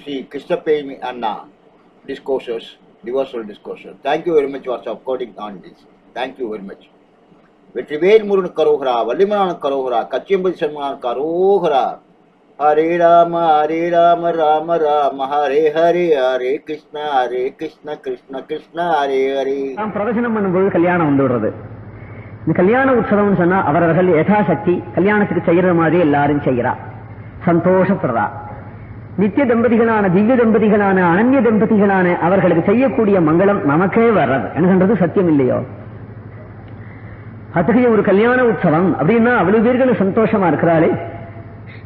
Sri Krishnapemi Anna Krishnapemi Anna discourses, thank you very much what's very much for supporting on this. Thank you very Vetrivel Murugan கரோகரா வள்ளிமனான கரோகரா கச்சியம்பதி சன்மான் கரோகரா. ஹரே ராம ஹரே ராம ராம ராம ஹரே ஹரே ஹரே கிருஷ்ண ஹரே கிருஷ்ண கிருஷ்ண கிருஷ்ண ஹரே ஹரே. நாம் பிரதர்சனம் பண்ணும்போது கல்யாணம் வந்து விடுறது இந்த கல்யாண உற்சவம்னு சொன்னா அவரவர்கள் யதாசக்தி கல்யாணத்துக்கு செய்யற மாதிரி எல்லாரும் செய்யறா. சந்தோஷப்படுறா. நித்திய தம்பதிகளான திவ்ய தம்பதிகளான அனன்ய தம்பதிகளான அவர்களுக்கு செய்யக்கூடிய மங்களம் நமக்கே வர்றது. என்கின்றது சத்தியம் இல்லையோ? அத்தகைய ஒரு கல்யாண உற்சவம் அப்படின்னா அவ்வளவு பேர்கள் சந்தோஷமா இருக்கிறாளே.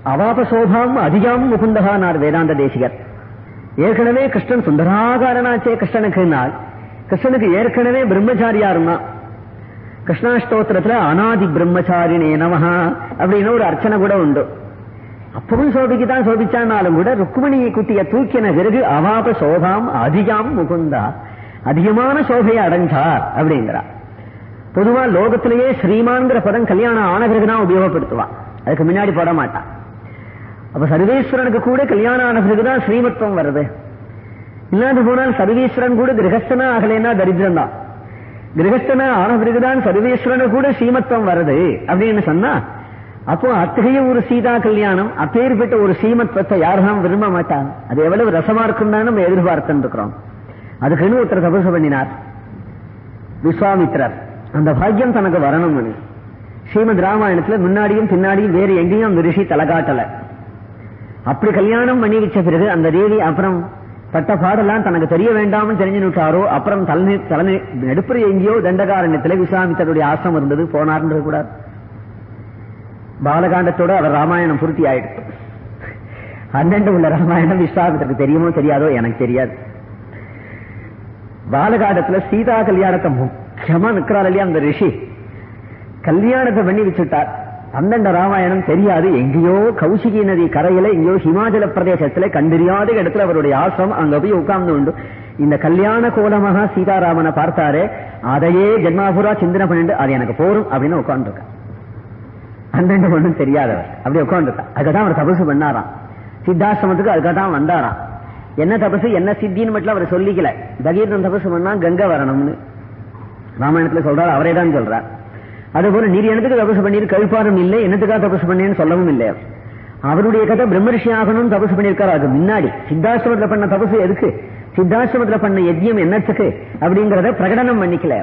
அவாப சோபாம் அதிகம் முகுந்தகானார் வேதாந்த தேசிகர். ஏற்கனவே கிருஷ்ணன் சுந்தராகாரனாச்சே கிருஷ்ணனுக்கு நாள் கிருஷ்ணனுக்கு ஏற்கனவே பிரம்மச்சாரியா கிருஷ்ணாஷ்டோத்திரத்துல அனாதி பிரம்மச்சாரினே நமஹா அப்படின்னு ஒரு அர்ச்சனை கூட உண்டு. அப்பவும் சோபிக்கு தான் சோபிச்சானாலும் கூட ருக்மணியை குட்டிய தூக்கின பிறகு அவாப சோகாம் அதிகம் முகுந்தா அதிகமான சோகையை அடைஞ்சார் அப்படிங்கிறார் பொதுவா லோகத்திலேயே ஸ்ரீமான்கிற பதம் கல்யாணம் ஆன பிறகுதான் உபயோகப்படுத்துவான் அதுக்கு முன்னாடி போட மாட்டான் அப்ப சர்வேஸ்வரனுக்கு கூட கல்யாணம் ஆன பிறகுதான் ஸ்ரீமத்துவம் வருது இல்லாது போனால் சர்வேஸ்வரன் கூட கிரகஸ்தனா ஆகலைன்னா தரித்திரம் தான் கிரகஸ்தனா ஆன பிறகுதான் சர்வேஸ்வரனு கூட சீமத்துவம் வருது அப்படின்னு சொன்னா அப்போ அத்தகைய ஒரு சீதா கல்யாணம் அப்பேற்பட்ட ஒரு சீமத் பத்தை யாரும் விரும்ப மாட்டாங்க. அது எவ்வளவு ரசமா இருக்கும் தான் நம்ம எதிர்பார்த்துன்னு இருக்கிறோம் அதுக்குன்னு ஒருத்தர் தபசு பண்ணினார். விஸ்வாமித்ரர். அந்த பாக்கியம் தனக்கு வரணும்னு ஸ்ரீமத் ராமாயணத்துல முன்னாடியும் பின்னாடியும் வேறு எங்கேயும் அந்த ரிஷி தலகாட்டல அப்படி கல்யாணம் பண்ணி வச்ச பிறகு அந்த தேவி அப்புறம் பட்ட பாடெல்லாம் தனக்கு தெரிய வேண்டாம்னு தெரிஞ்சு நிட்டாரோ அப்புறம் தலைமை தலைமை நடுப்புற எங்கேயோ தண்டகாரண்யத்துல விஸ்வாமித்தருடைய ஆசிரம் இருந்தது போனார்ன்றது கூடாது பாலகாண்டத்தோட அவர் ராமாயணம் பூர்த்தி ஆயிடுச்சு. அண்ணன் உள்ள ராமாயணம் விஸ்வாமித்தருக்கு தெரியுமோ தெரியாதோ எனக்கு தெரியாது. பாலகாண்டத்துல சீதா கல்யாணத்தை முக்கியமா நிக்கிறார் இல்லையா அந்த ரிஷி? கல்யாணத்தை பண்ணி வச்சுட்டார். அந்தண்ட ராமாயணம் தெரியாது. எங்கேயோ கௌசிகி நதி கரையில எங்கேயோ ஹிமாச்சல பிரதேசத்துல கண்டறியாத இடத்துல அவருடைய ஆசிரம் அங்க போய் உட்கார்ந்து உண்டு. இந்த கல்யாண கோலமாக சீதாராமனை பார்த்தாரு அதையே ஜென்மாபுரா சிந்தனை பண்ணிட்டு அது எனக்கு போரும் அப்படின்னு உட்காந்துருக்க அந்தண்ட ஒண்ணும் தெரியாதவர் அப்படி உட்காந்துட்டான் அதுக்காக அவர் தபசு பண்ணாராம். சித்தாசிரமத்துக்கு அதுக்காக தான் வந்தாராம். என்ன தபசு என்ன சித்தின்னு மட்டும் அவர் சொல்லிக்கல. பகீரன் தபசு பண்ணா கங்கை வரணும்னு. ராமாயணத்துல சொல்றாரு அவரே தான் சொல்றார். அதுபோல நீர் என்னத்துக்கு தபசு பண்ணி கழிப்பாரும் இல்லை என்னத்துக்காக தபசு பண்ணேன்னு சொல்லவும் இல்லை அவருடைய கதை பிரம்மரிஷி ஆகணும்னு தபசு பண்ணியிருக்காரு. அது முன்னாடி சித்தாசிரமத்துல பண்ண தபசு எதுக்கு? சித்தாசிரமத்துல பண்ண யஜ்யம் என்னத்துக்கு? அப்படிங்கறத பிரகடனம் பண்ணிக்கல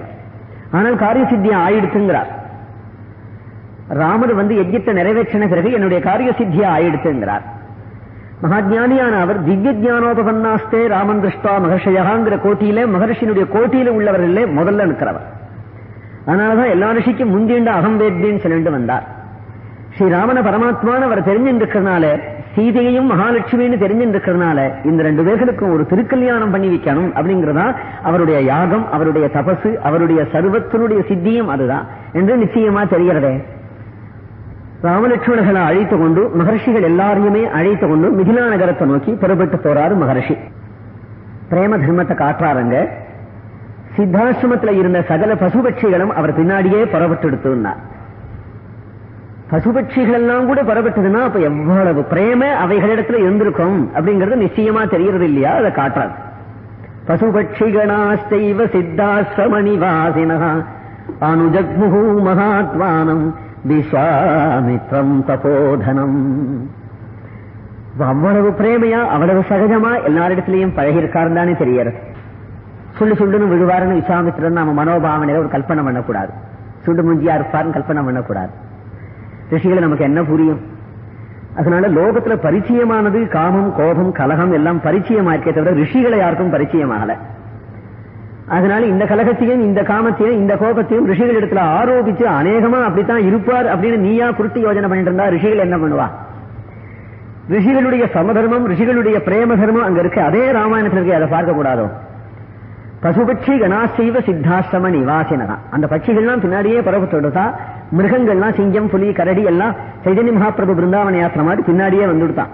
ஆனால் காரிய சித்தியம் ஆயிடுத்துங்கிறார் ராமர் வந்து யஜ்யத்தை நிறைவேற்றின பிறகு என்னுடைய காரிய சித்தியா ஆயிடுத்துங்கிறார் மகாஜானியான அவர் திவ்ய ஜானோபகன்னாஸ்தே ராமன் திருஷ்டா மகர்ஷயாங்கிற கோட்டியில மகர்ஷியினுடைய கோட்டியில உள்ளவர்களே முதல்ல நிற்கிறவர். அதனாலதான் எல்லா ரிஷிக்கும் முந்திண்ட அகம் வேத்தின்னு சொல்லிட்டு வந்தார். ஸ்ரீராமன பரமாத்மான அவர் தெரிஞ்சிருக்கிறதுனால சீதையையும் மகாலட்சுமின்னு தெரிஞ்சிருக்கிறதுனால இந்த ரெண்டு பேர்களுக்கும் ஒரு திருக்கல்யாணம் பண்ணி வைக்கணும் அப்படிங்கறதா அவருடைய யாகம் அவருடைய தபசு அவருடைய சர்வத்தினுடைய சித்தியும் அதுதான். என்று நிச்சயமா தெரிகிறதே. ராமலட்சுமணர்களை அழைத்து கொண்டு மகர்ஷிகள் எல்லாரையுமே அழைத்து கொண்டு மிதிலா நகரத்தை நோக்கி புறப்பட்டு போறாரு மகர்ஷி. பிரேம தர்மத்தை காட்டுறாருங்க. சித்தாசிரமத்தில் இருந்த சகல பசுபட்சிகளும் அவர் பின்னாடியே புறப்பட்டு எடுத்துனார் பசுபட்சிகள் எல்லாம் கூட புறப்பட்டதுன்னா அப்ப எவ்வளவு பிரேம அவைகளிடத்துல இருந்திருக்கும் அப்படிங்கறது நிச்சயமா தெரியறது இல்லையா? அதை காட்டுறாரு. பசுபட்சிகணாஸ்தைவ சித்தாசிரமணிவாசினா அனுஜக்முகு மகாத்வானம். விஸ்வாமித்ரம் தபோதனம் அவ்வளவு பிரேமையா அவ்வளவு சகஜமா எல்லாரிடத்திலையும் பழகிருக்காரு தானே தெரியறது சுண்டு சுள்ளுன்னு விழுவாருன்னு விஸ்வாமித்திரன் நம்ம மனோபாவனையில ஒரு கல்பனை பண்ணக்கூடாது. சுண்டு முஞ்சியா இருப்பாருன்னு கல்பனை பண்ணக்கூடாது. ரிஷிகளை நமக்கு என்ன புரியும்? அதனால லோகத்துல பரிச்சயமானது காமம் கோபம் கலகம் எல்லாம் பரிச்சயமா இருக்கே தவிர ரிஷிகளை யாருக்கும் பரிச்சயமாகல. அதனால இந்த கலகத்தையும் இந்த காமத்தையும் இந்த கோபத்தையும் ரிஷிகள் இடத்துல ஆரோபிச்சு அநேகமா அப்படித்தான் இருப்பார் அப்படின்னு நீயா குறித்து யோஜனை பண்ணிட்டு இருந்தா ரிஷிகள் என்ன பண்ணுவா? ரிஷிகளுடைய சமதர்மம் ரிஷிகளுடைய பிரேம தர்மம் அங்க இருக்கு. அதே ராமாயணத்தில் இருக்கு. அதை பார்க்க கூடாதோ? பசுபட்சி கணாசைவ சித்தாசிரம நிவாசினா அந்த பட்சிகள்லாம் பின்னாடியே பரவத்தொடுத்தா மிருகங்கள்லாம் சிங்கம் புலி கரடி எல்லாம் சைதன்ய மகாபிரபு பிருந்தாவன யாத்திரை மாதிரி பின்னாடியே வந்துடுதான்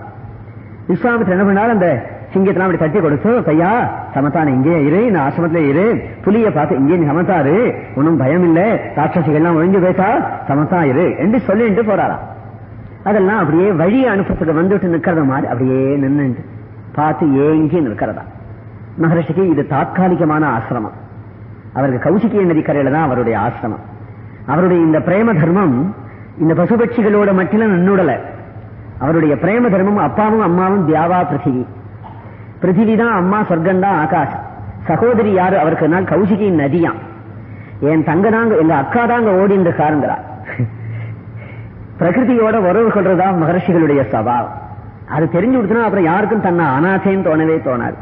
விஸ்வாமித்திர என்ன பண்ணாலும் அந்த சிங்கத்தெல்லாம் அப்படி தட்டி கொடுத்து பையா சமத்தான இங்கே இரு இந்த ஆசிரமத்திலே இரு. புலிய பார்த்து இங்கே நீ சமத்தாரு. ஒன்னும் பயம் இல்ல ராட்சசிகள்லாம் ஒழிஞ்சு போயிட்டா சமத்தா இரு என்று சொல்லிட்டு போறாராம். அதெல்லாம் அப்படியே வழி அனுப்பத்துக்கு வந்துட்டு நிக்கிறத மாதிரி அப்படியே நின்று பார்த்து ஏங்கி நிற்கிறதா மகரிஷிக்கு இது தாத்காலிகமான ஆசிரமம். அவருக்கு கௌசிகிய நதிக்கரையில தான் அவருடைய ஆசிரமம். அவருடைய இந்த பிரேம தர்மம் இந்த பசுபட்சிகளோட மட்டிலும் நின்னுடல. அவருடைய பிரேம தர்மம் அப்பாவும் அம்மாவும் தியாவா பிருத்திவி பிருத்திவி தான் அம்மா சொர்க்கம் தான் ஆகாசம் சகோதரி யாரு? அவருக்கு நாள் கௌசிகியின் நதியாம் என் தங்க தாங்க எங்க அக்கா தாங்க ஓடிந்து காருங்கிறா பிரகிருதியோட உறவு கொள்றதா மகர்ஷிகளுடைய சபாவம் அது தெரிஞ்சு கொடுத்தனா அப்புறம் யாருக்கும் தன்னை அனாசைன்னு தோணவே தோணாது.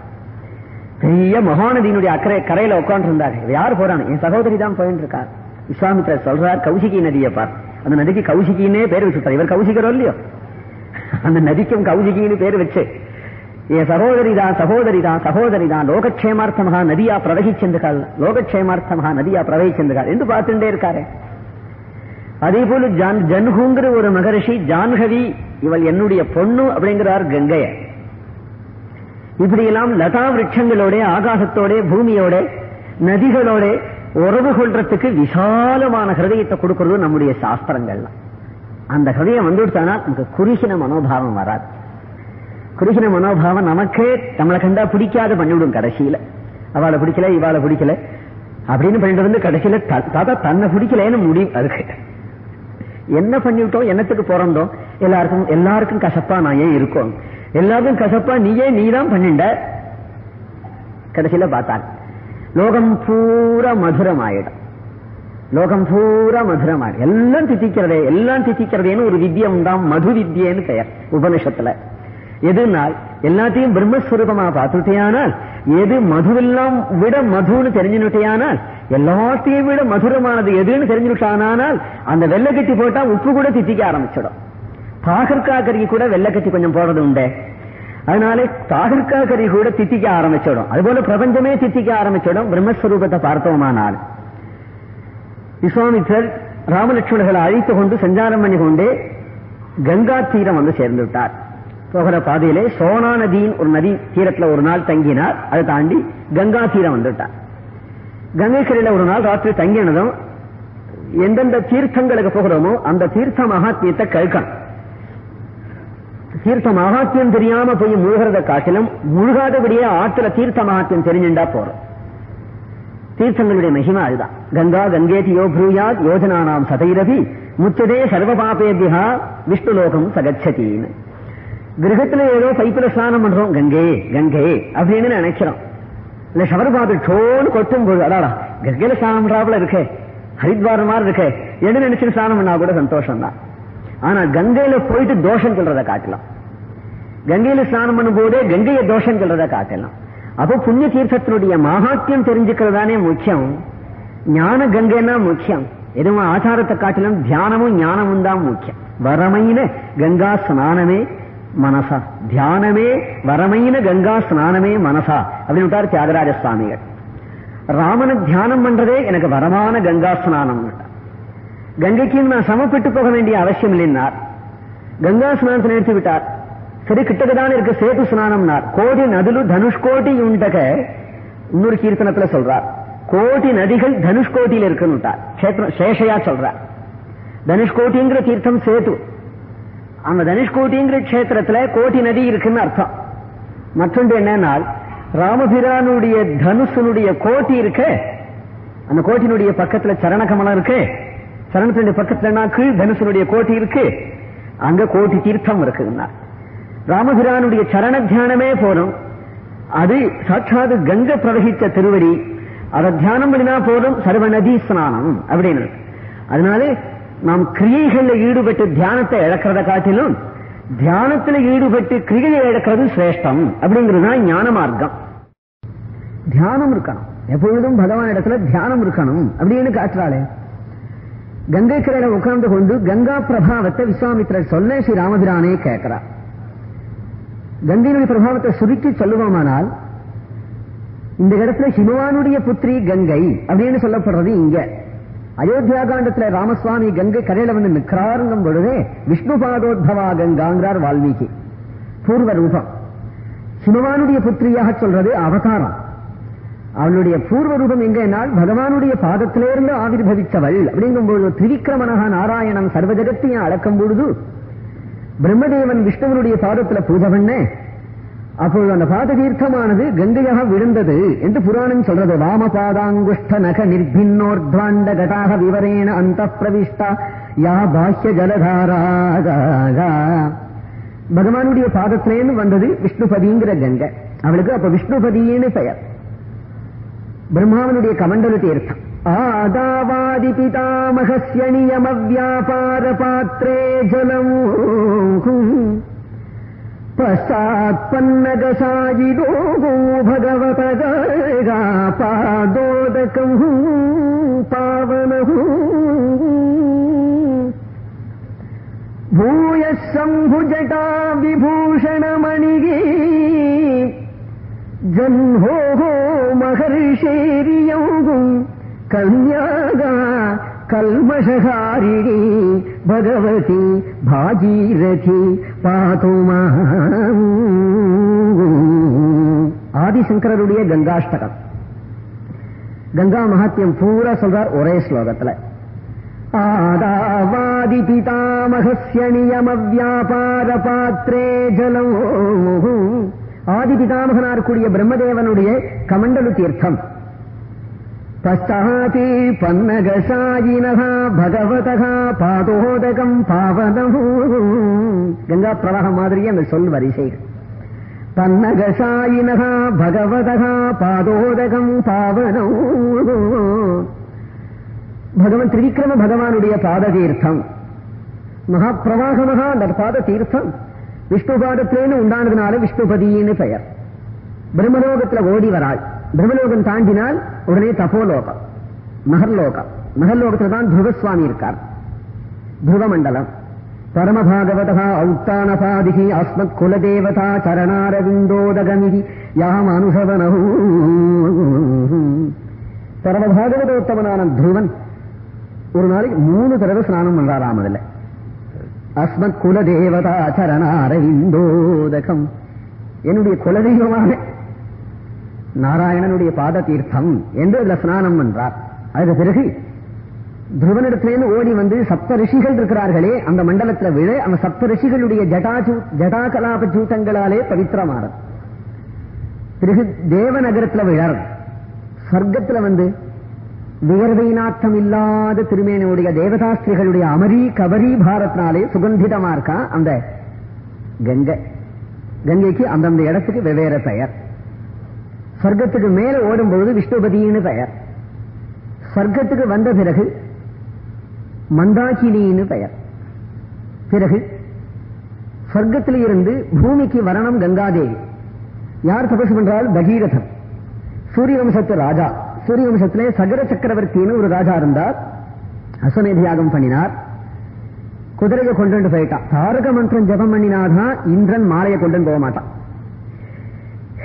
பெரிய மகாநதியினுடைய அக்கறை கரையில உட்கார்ந்து இருந்தாரு யார் போறாங்க என் சகோதரி தான் போயிட்டு இருக்கார். விஸ்வாமித்திரர் சொல்றார் கௌசிகி நதியை பார். அந்த நதிக்கு கௌசிகின்னே பேர் வச்சுட்டார் இவர் கௌசிகரோ இல்லையோ? அந்த நதிக்கும் கௌசிகின்னு பேர் வச்சு என் சகோதரிதான் சகோதரிதான் சகோதரி தான் சகோதரி தான் லோகக்ஷேமார்த்தமகா நதியா பிரவகிச்சென்றுகால் லோகக்ஷேமார்த்தமகா நதியா என்று பார்த்துட்டே இருக்காரு. அதே போல ஜான் ஜன்ஹுங்கிற ஒரு மகரிஷி ஜான்ஹவி இவள் என்னுடைய பொண்ணு அப்படிங்கிறார் கங்கைய. இப்படியெல்லாம் லதா விருட்சங்களோட ஆகாசத்தோட பூமியோட நதிகளோட உறவு கொள்றதுக்கு விசாலமான ஹிருதயத்தை கொடுக்கறது நம்முடைய சாஸ்திரங்கள்லாம். அந்த ஹிருதயம் வந்துடுத்தானா? நமக்கு குறுகின மனோபாவம் வராது. குறுகின மனோபாவம் நமக்கே நம்மளை கண்டா பிடிக்காத பண்ணிவிடும் கடைசியில. அவளை பிடிக்கல இவாளை பிடிக்கல. அப்படின்னு பண்ணிட்டு வந்து கடைசியில தாத்தா தன்னை பிடிக்கலன்னு முடியும் அதுக்கு. என்ன பண்ணிவிட்டோம் என்னத்துக்கு பிறந்தோம்? எல்லாருக்கும் எல்லாருக்கும் கசப்பா நான் ஏன் இருக்கோம்? எல்லாருக்கும் கசப்பா நீயே நீ தான் பண்ணிண்ட கடைசியில பார்த்தாங்க லோகம் பூரா மதுரம் ஆயிடும் லோகம் பூரா மதுரம் ஆயிடும் எல்லாம் தித்திக்கிறதே எல்லாம் தித்திக்கிறதேன்னு ஒரு வித்தியம் தான் மது வித்தியன்னு பெயர் உபனிஷத்துல. எதுனால்? எல்லாத்தையும் பிரம்மஸ்வரூபமா பார்த்துட்டேயானால் எது மதுவெல்லாம் விட மதுன்னு தெரிஞ்சுனுட்டேயானால் எல்லாத்தையும் விட மதுரமானது எதுன்னு தெரிஞ்சுட்டானால் அந்த வெள்ளக்கட்டி போட்டா உப்பு கூட தித்திக்க ஆரம்பிச்சிடும். பாகற்காக்கறி கூட வெள்ளக்கட்டி கொஞ்சம் போடுறது உண்டே. அதனாலே பாகற்காக்கறி கூட தித்திக்க ஆரம்பிச்சிடும். அதுபோல பிரபஞ்சமே தித்திக்க ஆரம்பிச்சிடும் பிரம்மஸ்வரூபத்தை பார்த்தோமானால். விஸ்வாமித்தர் ராமலட்சுமணர்களை அழைத்து கொண்டு சஞ்சாரம் பண்ணி கொண்டு கங்கா தீரம் வந்து சேர்ந்து விட்டார் போகிற பாதையிலே சோனா நதியின் ஒரு நதி தீரத்துல ஒரு நாள் தங்கினார். அதை தாண்டி கங்கா தீரம் வந்துட்டார். கங்கை கரையில ஒரு நாள் ராத்திரி தங்கினதும் எந்தெந்த தீர்த்தங்களுக்கு போகிறோமோ அந்த தீர்த்த மகாத்மியத்தை கழுக்கணும். தீர்த்த மகாத்தியம் தெரியாம போய் முழுகிறத காட்டிலும் முழுகாதபடியே ஆற்றுல தீர்த்த மகாத்தியம் தெரிஞ்சுண்டா போறோம். தீர்த்தங்களுடைய மகிமா அதுதான். கங்கா கங்கேதி யோ ப்ரூயாத் யோஜனானாம் சதைரவி முச்சதே சர்வ பாபேபியா விஷ்ணுலோகம் சகச்சதின்னு கிரகத்துல ஏதோ பைப்புல ஸ்நானம் பண்றோம். கங்கை கங்கை அப்படின்னு நினைக்கிறோம். இல்ல ஷவர் பாத்து டோன்னு கொட்டும் போது அடாடா கங்கையில ஸ்நானம் பண்றாப்புல இருக்கே. ஹரித்வார் மாதிரி இருக்கே. எது நினைச்சு ஸ்நானம் பண்ணா கூட சந்தோஷம் தான் ஆனா கங்கையில போயிட்டு தோஷம் சொல்றத காட்டலாம். கங்கையில ஸ்நானம் பண்ணும் போதே கங்கைய தோஷம் சொல்றத காட்டலாம். அப்போ புண்ணிய தீர்த்தத்தினுடைய மகாத்தியம் தெரிஞ்சுக்கிறதானே முக்கியம். ஞான கங்கைன்னா முக்கியம். எதுவும் ஆச்சாரத்தை காட்டிலும் தியானமும் ஞானமும் தான் முக்கியம். வரமையின கங்கா ஸ்நானமே மனசா. தியானமே வரமையின கங்கா ஸ்நானமே மனசா. அப்படின்னு விட்டார் தியாகராஜ சுவாமிகள் ராமனை தியானம் பண்றதே எனக்கு வரமான கங்கா ஸ்நானம். கங்கைக்கு நான் சமப்பட்டு போக வேண்டிய அவசியம் இல்லைன்னார் கங்கா ஸ்நானத்தை நிறுத்தி விட்டார். சரி கிட்டக்கதான இருக்கு சேது ஸ்நானம்னார். கோடி நதிலு தனுஷ்கோடி உண்டக இன்னொரு கீர்த்தனத்துல சொல்றார். கோடி நதிகள் தனுஷ்கோட்டியில் இருக்குன்னுட்டார் சேஷையா சொல்றார். தனுஷ்கோட்டிங்கிற தீர்த்தம் சேது. அந்த தனுஷ்கோட்டிங்கிற கஷேத்திரத்துல கோட்டி நதி இருக்குன்னு அர்த்தம். மற்றொன்று என்னன்னா ராமபிரானுடைய தனுஷனுடைய கோட்டி இருக்க. அந்த கோட்டினுடைய பக்கத்துல சரணகமலம் இருக்கு. சரணத்தினுடைய பக்கத்துல கீழ் தனுஷனுடைய கோட்டி இருக்கு. அங்க கோட்டி தீர்த்தம் இருக்குன்னா ராமபிரானுடைய சரண தியானமே போதும். அது சாட்சாது கங்க பிரவகித்த திருவடி. அதை தியானம் பண்ணினா போதும். சர்வநதி ஸ்நானம் அப்படின்னு. அதனாலே நாம் கிரியைகள்ல ஈடுபட்டு தியானத்தை இழக்கிறத காட்டிலும் தியானத்துல ஈடுபட்டு கிரியை இழக்கிறது சிரேஷ்டம் அப்படிங்கிறது தான் ஞான மார்க்கம் தியானம் இருக்கணும். எப்பொழுதும் பகவான் இடத்துல தியானம் இருக்கணும் அப்படின்னு காட்டுறாளே. கங்கை கரையில உட்கார்ந்து கொண்டு கங்கா பிரபாவத்தை விஸ்வாமித்திரர் சொல்ல ஸ்ரீ ராமபிரானே கேட்கிறார். கங்கையினுடைய பிரபாவத்தை சுருக்கி சொல்லுவோமானால் இந்த இடத்துல ஹிமவானுடைய புத்திரி கங்கை அப்படின்னு சொல்லப்படுறது இங்க. அயோத்தியா காண்டத்துல ராமசுவாமி கங்கை கரையில வந்து நிற்கிறாருங்கும் பொழுதே விஷ்ணு பாதோத்பவா கங்காங்கிறார் வால்மீகி. பூர்வ ரூபம் ஹிமவானுடைய புத்திரியாக சொல்றது அவதாரம். அவளுடைய பூர்வ ரூபம் எங்கேனால் பகவானுடைய பாதத்திலிருந்து ஆவிர்வவிச்சவள் அப்படிங்கும்போது திரிக்கிரமனக நாராயணன் சர்வ ஜகத்தையும் அளக்கும் பொழுது பிரம்மதேவன் விஷ்ணுவனுடைய பாதத்துல பூஜை பண்ண அப்பொழுது அந்த பாத தீர்த்தமானது கங்கையாக விழுந்தது என்று புராணம் சொல்றது. வாம பாதாங்குஷ்ட நக நிர்பின்னோர்த்வாண்ட கடாக விவரேண அந்த பிரவிஷ்டா யா பாஹ்ய ஜலதாராக பகவானுடைய பாதத்திலேருந்து வந்தது விஷ்ணுபதிங்கிற கங்கை. அவளுக்கு அப்ப விஷ்ணுபதின்னு பெயர். பிரம்மாவனுடைய கமண்டல தீர்த்தம். ஆதாவாதி பிதாமகஸ்ய நியம வியாபார பாத்திரே ஜலம். ಪಶ್ಚಾತ್ಪನ್ನಗಸಾಯಿದೋ ಭಗವತಗ ಪಾದೋದಕಂ ಪಾವನಃ ಭೂಯಃ ಶಂಭುಜಟಾ ವಿಭೂಷಣಮಣಿಗೆ ಜನ್ಹೋ ಮಹರ್ಷೇರಿಯೌ ಕನ್ಯಾಗ కల్మషహారిణి భగవతి భాగీరథి పాతుమా ஆதிசங்கரருடைய கங்காஷ்டகம் கங்கா மகாத்மியம் பூரா சொல்றார் ஒரே ஸ்லோகத்துல ஆதாவாதி பிதாமகஸ்ய நியம வியாபார பாத்திரே ஜலம் ஆதி பிதாமகனார் கூடிய பிரம்மதேவனுடைய கமண்டலு தீர்த்தம் பஷ்டாதி பன்னகசாயினக பகவதக பாதோதகம் பாவனம் கங்கா பிரவாகம் மாதிரியே அந்த சொல் வரிசைகள். பன்னகசாயினக பகவதக பாதோதகம் பாவனம் பகவன் திரிவிக்ரம பகவானுடைய பாத தீர்த்தம் மகா பிரவாகமகா அந்த பாத தீர்த்தம் விஷ்ணு பாதத்திலேன்னு உண்டானதுனால விஷ்ணுபதின்னு பெயர். பிரம்மலோகத்துல ஓடி வராள். பிரம்மலோகம் தாண்டினால் உடனே தபோலோகம். மகர்லோகம். மகர்லோகத்துல தான் துருவசுவாமி இருக்கார். துருவமண்டலம். பரமபாகவதா ஔத்தானபாதிகி அஸ்மத் குலதேவதா சரணாரவிந்தோதகமிதி யாம் அனுசவனஹூ பரமபாகவதோத்தமனான துருவன் ஒரு நாளைக்கு மூணு தடவை ஸ்நானம் பண்றாராம் அதுல. அஸ்மத் குலதேவதா சரணாரவிந்தோதகம். என்னுடைய குலதெய்வமான நாராயணனுடைய பாத தீர்த்தம் என்று அதுல ஸ்நானம் பண்றார். அதுக்கு பிறகு துருவனிடத்திலேருந்து ஓடி வந்து சப்த ரிஷிகள் இருக்கிறார்களே அந்த மண்டலத்துல விழ அந்த சப்த ரிஷிகளுடைய ஜடா கலாப ஜூட்டங்களாலே பவித்திரமாறது பிறகு தேவநகரத்துல விழர். சொர்க்கத்துல வந்து வியர்வை நாட்டம் இல்லாத திருமேனியுடைய தேவதாஸ்திரிகளுடைய அமரி கபரி பாரத்னாலே சுகந்திதமா இருக்கா? அந்த கங்கை. கங்கைக்கு அந்தந்த இடத்துக்கு வெவ்வேறு பெயர். சொர்க்கத்துக்கு மேல ஓடும்போது விஷ்ணுபதினு பெயர். சொர்க்கத்துக்கு வந்த பிறகு மந்தாகினின்னு பெயர். பிறகு சொர்க்கத்தில் இருந்து பூமிக்கு வரணம் கங்காதேவி. யார் தபசு பண்றால் பகீரதன். சூரிய வம்சத்து ராஜா. சூரிய வம்சத்திலே சகர சக்கரவர்த்தின்னு ஒரு ராஜா இருந்தார். அஸ்வமேத யாகம் பண்ணினார். குதிரையை கொண்டு போயிட்டான். தாரக மந்திரம் ஜபம் பண்ணினாதான் இந்திரன் மாலையை கொண்டு போக மாட்டான்.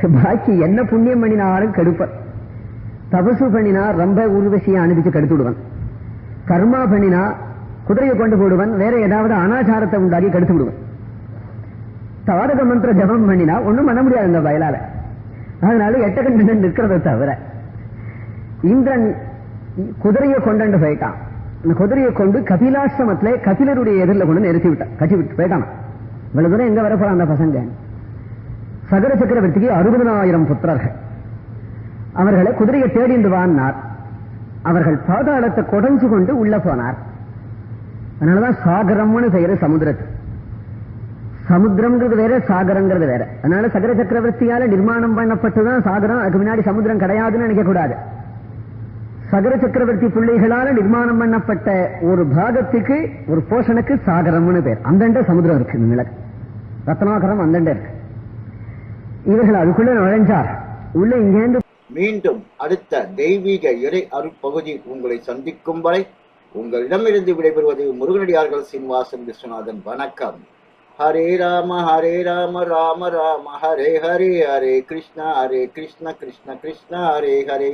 பாக்கி என்ன புண்ணியம் பண்ணினாலும் கெடுப்பர் தபசு பண்ணினா ரொம்ப ஊர்வசியை அனுப்பிச்சு கெடுத்து விடுவன் கர்மா பண்ணினா குதிரையை கொண்டு போடுவன் வேற ஏதாவது அனாச்சாரத்தை உண்டாக்கி கெடுத்து விடுவன் தாரக மந்திர ஜபம் பண்ணினா ஒண்ணும் பண்ண முடியாது இந்த வயலால அதனால எட்டகண்டு நிற்கிறத தவிர இந்திரன் குதிரையை கொண்டு போயிட்டான். அந்த குதிரையை கொண்டு கபிலாசிரமத்திலே கபிலருடைய எதிரில் கொண்டு நிறுத்தி விட்டான் கட்டி விட்டு போயிட்டான். இவ்வளவு தூரம் எங்க வரப்போறான் அந்த பசங்க? சகர சக்கரவர்த்திக்கு அறுபதனாயிரம் புத்திரர்கள். அவர்களை குதிரையை தேடிந்து வான்னார். அவர்கள் பாதாளத்தை கொடைஞ்சு கொண்டு உள்ள போனார். அதனாலதான் சாகரம்னு பெயரு சமுத்திரத்துக்கு சமுத்திரம்ங்கிறது வேற சாகரங்கிறது வேற. அதனால சகர சக்கரவர்த்தியால நிர்மாணம் பண்ணப்பட்டுதான் சாகரம். அதுக்கு முன்னாடி சமுதிரம் கிடையாதுன்னு நினைக்க கூடாது சகர சக்கரவர்த்தி பிள்ளைகளால நிர்மாணம் பண்ணப்பட்ட ஒரு பாகத்துக்கு ஒரு போஷனுக்கு சாகரம்னு பேர். அந்தண்ட சமுத்திரம் இருக்கு நிலக்கு. ரத்னாகரம் அந்தண்ட இருக்கு. இவர்கள் அதுக்குள்ள நுழைஞ்சார். உள்ள இங்கேந்து மீண்டும் அடுத்த தெய்வீக இறை அருட்பகுதி உங்களை சந்திக்கும் வரை உங்களிடமிருந்து விடைபெறுவது முருகனடியார்கள் சீனிவாசன் விஸ்வநாதன். வணக்கம். ஹரே ராம ஹரே ராம ராம ராம ஹரே ஹரே ஹரே கிருஷ்ண ஹரே கிருஷ்ண கிருஷ்ண கிருஷ்ண ஹரே ஹரே.